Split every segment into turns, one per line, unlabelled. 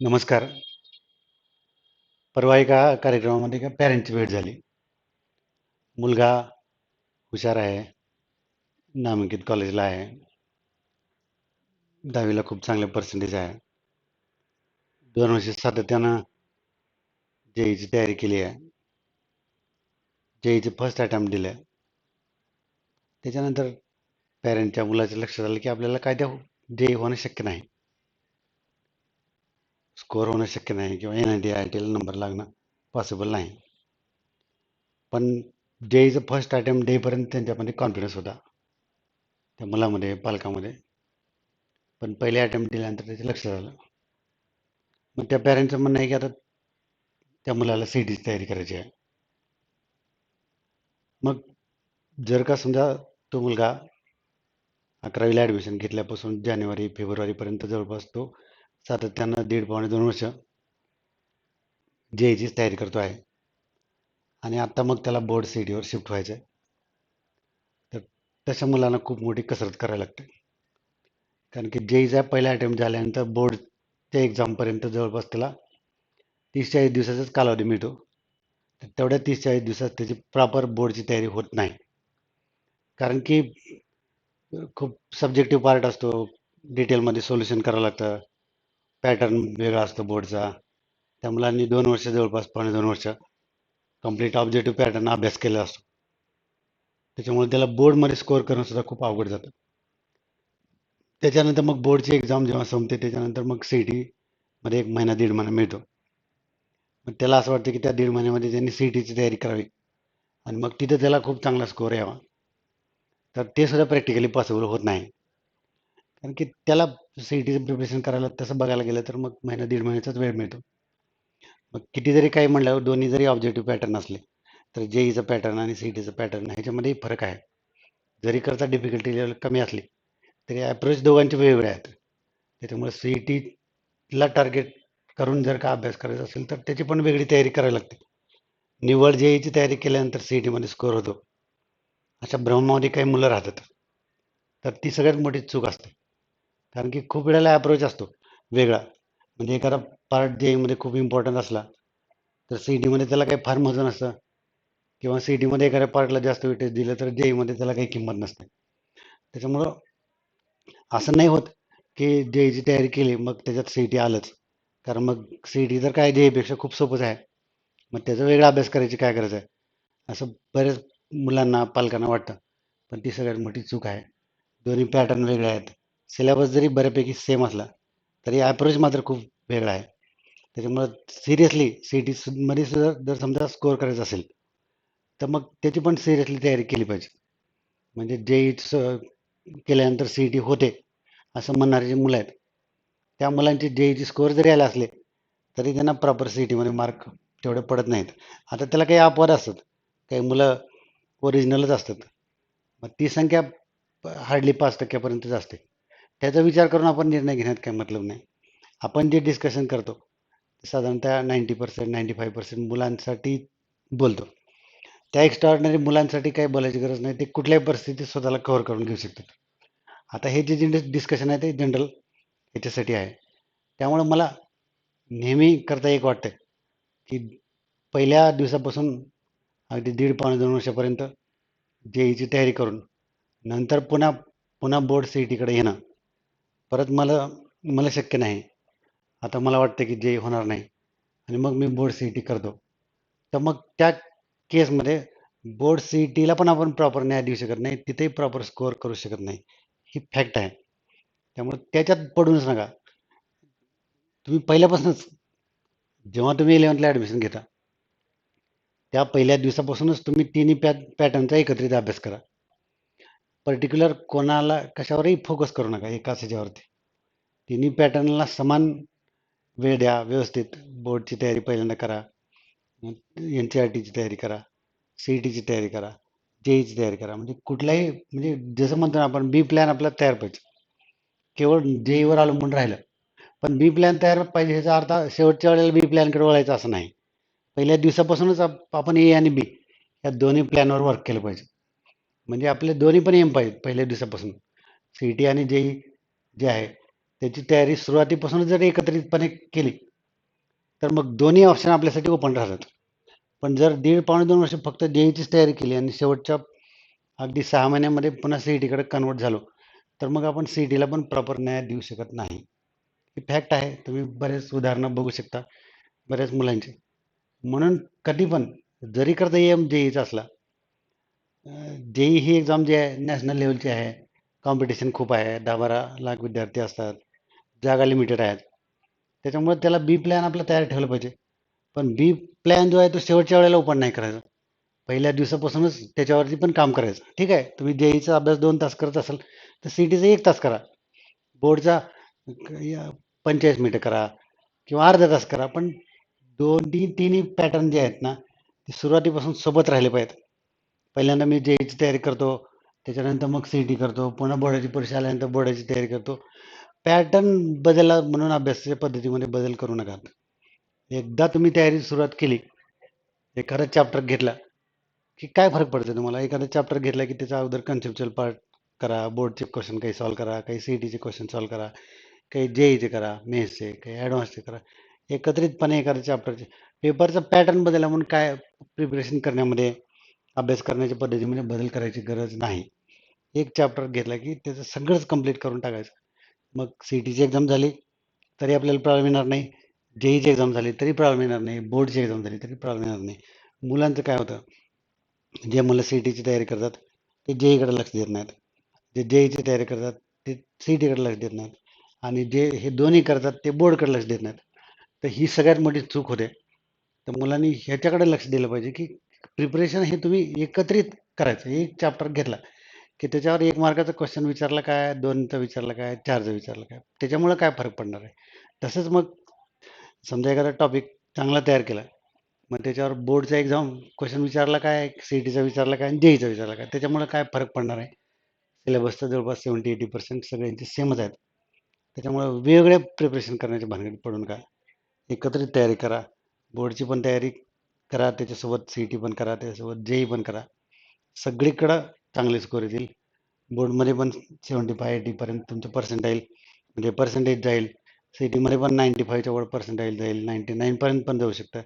नमस्कार. परवा एका कार्यक्रमामध्ये एका पॅरेंटची भेट झाली. मुलगा हुशार आहे. नामांकित कॉलेजला आहे. 10वी ला खूप चांगले पर्सेंटेज आहे. 2 वर्ष सातत्यानं जेईची तयारी केली आहे. जेईचे फ़र्स्ट अटेम्प्ट दिलंय. त्याच्यानंतर पॅरेंटच्या मुलाच्या लक्षात आलं, की त्या जेई होणं शक्य नाही. स्कोअर होणं शक्य नाही किंवा एन-आय-टी, आय-आय-टीला नंबर लागणं पॉसिबल नाही. पण जेईचं फर्स्ट अटेम्प्ट डेपर्यंत त्यांच्यामध्ये कॉन्फिडन्स होता. त्या मुलामध्ये, पालकामध्ये. पण पहिले अटेम्प्ट दिल्यानंतर त्याचं लक्षात झालं मग त्या पॅरेंटचं म्हणणं आहे, की आता त्या मुलाला सी-ई-टीची तयारी करायची आहे. मग जर का समजा तो मुलगा अकरावीला ॲडमिशन घेतल्यापासून जानेवारी, फेब्रुवारीपर्यंत जवळपास तो सातत्यानं दीड पावणे दोन वर्ष जे जेईचीच तयारी करतो आहे. आणि आत्ता मग त्याला बोर्ड सी डीवर शिफ्ट व्हायचं आहे. तर तशा मुलांना खूप मोठी कसरत करायला लागते. कारण की जे जेईचा पहिला अटेम्प्ट झाल्यानंतर बोर्डच्या एक्झामपर्यंत जवळपास त्याला 30-40 दिवसाचाच कालावधी मिळतो. तर तेवढ्या 30-40 दिवसात त्याची प्रॉपर बोर्डची तयारी होत नाही. कारण की खूप सब्जेक्टिव्ह पार्ट असतो. डिटेलमध्ये सोल्युशन करावं लागतं. पॅटर्न वेगळा असतो बोर्डचा. त्या मुलांनी दोन वर्ष जवळपास पावणे दोन वर्ष कंप्लीट ऑब्जेक्टिव्ह पॅटर्न अभ्यास केलेला असतो. त्याच्यामुळे त्याला बोर्डमध्ये स्कोअर करणं सुद्धा खूप अवघड जातं. त्याच्यानंतर मग बोर्डची एक्झाम जेव्हा संपते त्याच्यानंतर मग सी-ई-टीमध्ये एक महिना, दीड महिना मिळतो. मग त्याला असं वाटतं, की त्या दीड महिन्यामध्ये त्यांनी सी-ई-टीची तयारी करावी आणि मग तिथं त्याला खूप चांगला स्कोअर यावा. तर ते सुद्धा प्रॅक्टिकली पॉसिबल होत नाही. कारण की त्याला सी-ई-टीचं प्रिपरेशन करायला तसं बघायला गेलं तर मग महिना, दीड महिन्याचाच वेळ मिळतो. मग किती जरी काही म्हणल्यावर दोन्ही जरी ऑब्जेक्टिव्ह पॅटर्न असले, तर जेईचं पॅटर्न आणि सी-ई-टीचं पॅटर्न ह्याच्यामध्येही फरक आहे. जरी करता डिफिकल्टी लेवल कमी असली, तरी ॲप्रोच दोघांचे वेगवेगळे आहेत. त्याच्यामुळे सी-ई-टीला टार्गेट करून जर का अभ्यास करायचा असेल, तर त्याची पण वेगळी तयारी करावी लागते. निवड जेईची तयारी केल्यानंतर सी-ई-टीमध्ये स्कोअर होतो. अशा भ्रमामध्ये काही मुलं राहतात. तर ती सगळ्यात मोठी चूक असते. कारण की खूप वेळेला ॲप्रोच असतो वेगळा. म्हणजे एखादा पार्ट जेईमध्ये खूप इम्पॉर्टंट असला, तर सी डीमध्ये त्याला काही फार महत्त्व नसतं किंवा सी डीमध्ये एखाद्या पार्टला जास्त वेटेज दिलं, तर जेईमध्ये त्याला काही किंमत नसते. त्याच्यामुळं असं नाही होत, की जेईची तयारी केली मग त्याच्यात सी टी आलंच. कारण मग सी टी तर काय जेईपेक्षा खूप सोपंच आहे. मग त्याचा वेगळा अभ्यास करायची काय गरज आहे? असं बऱ्याच मुलांना, पालकांना वाटतं. पण ती सगळ्यात मोठी चूक आहे. दोन्ही पॅटर्न वेगळे आहेत. सिलेबस जरी बऱ्यापैकी सेम असला, तरी ॲप्रोच मात्र खूप वेगळा आहे. त्याच्यामुळं सिरियसली सी-ई-टीमध्ये सुद्धा जर समजा स्कोअर करायचा असेल, तर मग त्याची पण सिरियसली तयारी केली पाहिजे. म्हणजे जे इट्स केल्यानंतर सी-ई-टी होते, असं म्हणणारी जी मुलं आहेत, त्या मुलांचे जेईचे स्कोअर जरी आले असले, तरी त्यांना प्रॉपर सी-ई-टीमध्ये मार्क तेवढे पडत नाहीत. आता त्याला काही अपवाद असतात. काही मुलं ओरिजिनलच असतात. मग ती संख्या हार्डली पाच टक्क्यापर्यंतच असते. त्याचा विचार करून आपण निर्णय घेण्यात काही मतलब नाही. आपण जे डिस्कशन करतो, साधारणतः 90% 95% मुलांसाठी बोलतो. त्या एक्स्ट्राऑर्डिनरी मुलांसाठी काही बोलायची गरज नाही. ते कुठल्याही परिस्थितीत स्वतःला कव्हर करून घेऊ शकतात. आता हे जे जे डिस्कशन आहे ते जनरल याच्यासाठी आहे. त्यामुळं मला नेहमी करता एक वाटतं, की पहिल्या दिवसापासून अगदी दीड पावणे दोन वर्षापर्यंत जे जेईची तयारी करून नंतर पुन्हा पुन्हा बोर्ड सी-ई-टीकडे येणं, परत मला मला शक्य नाही. आता मला वाटतं, की जे होणार नाही आणि मग मी बोर्ड सी-ई-टी करतो. तर मग त्या केसमध्ये बोर्ड सी-ई-टीला पण आपण प्रॉपर न्याय देऊ शकत नाही. तिथेही प्रॉपर स्कोअर करू शकत नाही. ही फॅक्ट आहे. त्यामुळे त्याच्यात पडूनच नका. तुम्ही पहिल्यापासूनच जेव्हा तुम्ही 11thला ॲडमिशन घेता, त्या पहिल्या दिवसापासूनच तुम्ही तिन्ही पॅ पॅटर्नचा एकत्रित अभ्यास करा. पर्टिक्युलर कोणाला कशावरही फोकस करू नका एकाच ह्याच्यावरती. तिन्ही पॅटर्नला समान वेळ द्या. व्यवस्थित बोर्डची तयारी पहिल्यांदा करा. एन-सी-आर-टीची तयारी करा. सी-ई-टीची तयारी करा. जेईची तयारी करा. म्हणजे कुठलाही म्हणजे जसं म्हणतो ना आपण बी प्लॅन आपला तयार पाहिजे. केवळ जेईवर अवलंबून राहिलं. पण बी प्लॅन तयार पाहिजे ह्याचा अर्थ शेवटच्या वेळेला बी प्लॅनकडे वळायचं असं नाही. पहिल्या दिवसापासूनच आपण ए आणि बी या दोन्ही प्लॅनवर वर्क केलं पाहिजे. म्हणजे आपले दोन्ही पण एम पाहिजेत पहिल्या दिवसापासून. सी-ई-टी आणि जेई जे आहे त्याची तयारी सुरुवातीपासूनच जर एकत्रितपणे केली तर मग दोन्ही ऑप्शन आपल्यासाठी ओपन राहतात. पण जर दीड पावणे दोन वर्ष फक्त जेईचीच तयारी केली आणि शेवटच्या अगदी सहा महिन्यामध्ये पुन्हा सी ई टीकडे कन्वर्ट झालो तर मग आपण सी ई टीला पण प्रॉपर न्याय देऊ शकत नाही. ही फॅक्ट आहे तुम्ही बरेच उदाहरणं बघू शकता बऱ्याच मुलांचे. म्हणून कधी पण जरी करता एम जेईचा असला जेई ही एक्झाम जी आहे नॅशनल लेवलची आहे कॉम्पिटिशन खूप आहे दहा बारा लाख विद्यार्थी असतात जागा लिमिटेड आहेत. त्याच्यामुळे त्याला बी प्लॅन आपला तयार ठेवला पाहिजे. पण बी प्लॅन जो आहे तो शेवटच्या वेळेला ओपन नाही करायचा. पहिल्या दिवसापासूनच त्याच्यावरती पण काम करायचं. ठीक आहे? तुम्ही जेईचा अभ्यास दोन तास करत असाल तर सी टीचा एक तास करा. बोर्डचा पंचेचाळीस मिनिटं करा किंवा अर्धा तास करा. पण दोन तीन तिन्ही पॅटर्न जे आहेत ना ते सुरुवातीपासून सोबत राहिले पाहिजेत. पहिल्यांदा मी जेईची तयारी करतो त्याच्यानंतर मग सी टी करतो पुन्हा बोर्डाची परीक्षा आल्यानंतर बोर्डाची तयारी करतो. पॅटर्न बदलला म्हणून अभ्यासाच्या पद्धतीमध्ये बदल करू नका. एकदा तुम्ही तयारी सुरुवात केली एखादा चॅप्टर घेतला की काय फरक पडतो तुम्हाला? एखादा चॅप्टर घेतला की त्याचा अगोदर कन्सेप्च्युअल पार्ट करा बोर्डचे क्वेश्चन काही सॉल्व करा काही सी टीचे क्वेश्चन सॉल्व करा काही जेईचे करा मेसचे काही ॲडव्हान्सचे करा. एकत्रितपणे एखाद्या चॅप्टरचे पेपरचा पॅटर्न बदलला म्हणून काय प्रिपरेशन करण्यामध्ये अभ्यास करण्याच्या पद्धतीमध्ये बदल करायची गरज नाही. एक चॅप्टर घेतला की त्याचं सगळंच कंप्लीट करून टाकायचं. मग सी टीची एक्झाम झाली तरी आपल्याला प्रॉब्लेम येणार नाही. जेईची एक्झाम झाली तरी प्रॉब्लेम येणार नाही. बोर्डची एक्झाम झाली तरी प्रॉब्लेम येणार नाही. मुलांचं काय होतं? जे मुलं सी टीची तयारी करतात ते जेईकडे लक्ष देत नाहीत. जे जेईची तयारी करतात ते सी टीकडे लक्ष देत नाहीत. आणि जे हे दोन्ही करतात ते बोर्डकडे लक्ष देत नाहीत. तर ही सगळ्यात मोठी चूक होते. तर मुलांनी ह्याच्याकडे लक्ष दिलं पाहिजे की प्रिपरेशन हे तुम्ही एकत्रित करायचं. एक चॅप्टर घेतला की त्याच्यावर एक मार्काचा क्वेश्चन विचारला काय दोनचा विचारला काय चारचा विचारला काय? त्याच्यामुळं काय फरक पडणार आहे? तसंच मग समजा एखादा टॉपिक चांगला तयार केला मग त्याच्यावर बोर्डचा एक्झाम क्वेश्चन विचारला काय सी टीचा विचारला काय आणि जेईचा विचारला काय? त्याच्यामुळे काय फरक पडणार आहे? सिलेबसचं जवळपास सेवन्टी एटी पर्सेंट सगळ्यांचे सेमच आहेत. त्याच्यामुळे वेगवेगळे प्रिपरेशन करण्याच्या भानगडीत पडून का? एकत्रित तयारी करा. बोर्डची पण तयारी करा त्याच्यासोबत सी ई टी पण करा त्याच्यासोबत जेई पण करा. सगळीकडं चांगले स्कोर येतील. बोर्डमध्ये पण सेवन्टी फाय एटीपर्यंत तुमचं पर्सेंटाईल म्हणजे पर्सेंटेज जाईल. सी टीमध्ये पण नाईंटी फायच्या वर पर्सेंटाईल जाईल. नाईंटी नाईनपर्यंत पण जाऊ शकतं.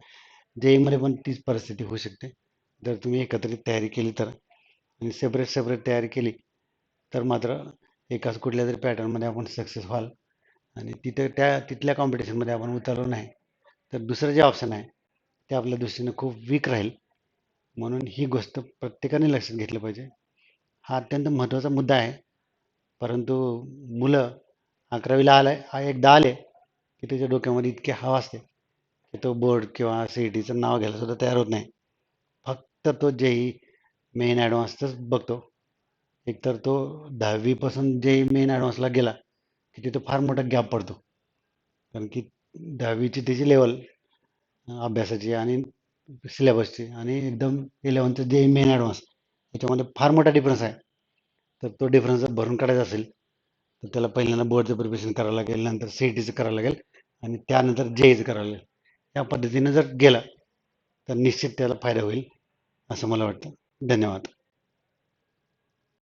जेईमध्ये पण तीच परिस्थिती होऊ शकते. जर तुम्ही एकत्रित तयारी केली तर. आणि सेपरेट सेपरेट तयारी केली तर मात्र एकाच कुठल्या तरी पॅटर्नमध्ये आपण सक्सेस व्हाल. आणि तिथे त्या तिथल्या कॉम्पिटिशनमध्ये आपण उतरलो नाही तर दुसरं जे ऑप्शन आहे ते आपल्या दृष्टीनं खूप वीक राहील. म्हणून ही गोष्ट प्रत्येकाने लक्षात घेतली पाहिजे. हा अत्यंत महत्त्वाचा मुद्दा आहे. परंतु मुलं अकरावीला आलं एकदा आले की त्याच्या डोक्यामध्ये इतके हवा असते की तो बोर्ड किंवा सी ई टीचं नाव घ्यायला सुद्धा तयार होत नाही. फक्त तो जेई मेन ॲडव्हान्सच बघतो. एकतर तो दहावीपासून जेई मेन ॲडव्हान्सला गेला की तिथं फार मोठा गॅप पडतो. कारण की दहावीची त्याची लेवल अभ्यासाची आणि सिलेबसची. आणि एकदम इलेवनचं जे मेन ॲडव्हान्स त्याच्यामध्ये फार मोठा डिफरन्स आहे. तर तो डिफरन्स जर भरून काढायचा असेल तर त्याला पहिल्यांदा बोर्डचं प्रिपरेशन करावं लागेल नंतर सी ई टीचं करावं लागेल आणि त्यानंतर जेईचं करावं लागेल. या पद्धतीनं जर गेला तर निश्चित त्याला फायदा होईल असं मला वाटतं. धन्यवाद.